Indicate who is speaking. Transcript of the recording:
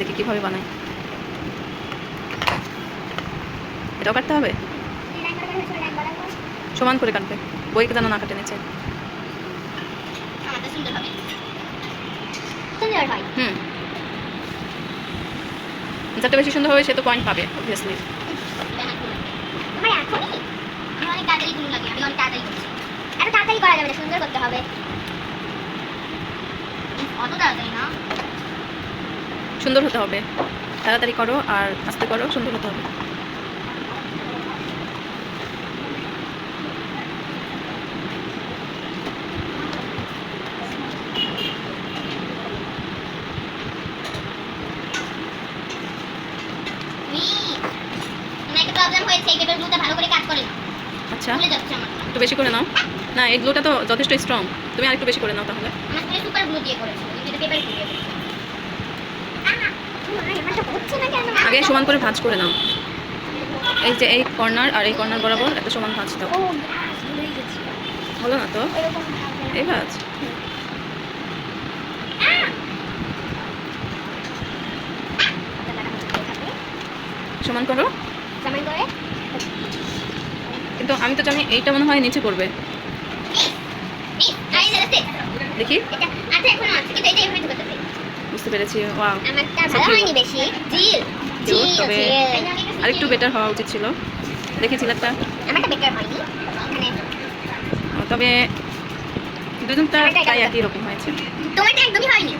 Speaker 1: দেখি কীভাবে বানাই? এটাও কাটতে হবে? সমান করে কাটবে। বই যেন না কাটে নিচে। হুম। যাতে বেশি সুন্দর হবে সে তো পয়েন্ট পাবে অবভিয়াসলি
Speaker 2: তাড়াতাড়ি করা যাবে সুন্দর করতে হবে। অত তাড়াতাড়ি না?
Speaker 1: সুন্দর হতে হবে। তাড়াতাড়ি করো আর আস্তে করো সুন্দর হতে হবে। আচ্ছা। একটু বেশি করে নাও। না এই গ্লুটা তো যথেষ্ট স্ট্রং তুমি আর একটু বেশি করে নাও তাহলে।
Speaker 2: সুপার গ্লু দিয়ে কিন্তু পেপার দিয়ে
Speaker 1: আগে সমান করে ভাঁজ করে নাও। এই যে এই কর্নার আর এই কর্নার বরাবর একটা সমান ভাঁজ দাও। হলো না তো? এই ভাঁজ। সমান করো। কিন্তু আমি তো জানি এইটা মনে হয় নিচে করবে দেখি।
Speaker 2: আচ্ছা
Speaker 1: বুঝতে পেরেছি ওয়াও।
Speaker 2: আমারটা ভালো হয়নি বেশি। জিল।
Speaker 1: তবে আরেকটু বেটার হওয়া উচিত ছিল।
Speaker 2: দেখেছিল একটা মানে
Speaker 1: তবে দুজনটা প্রায় একই রকম হয়েছে।
Speaker 2: তোমারটা একদমই হয়নি।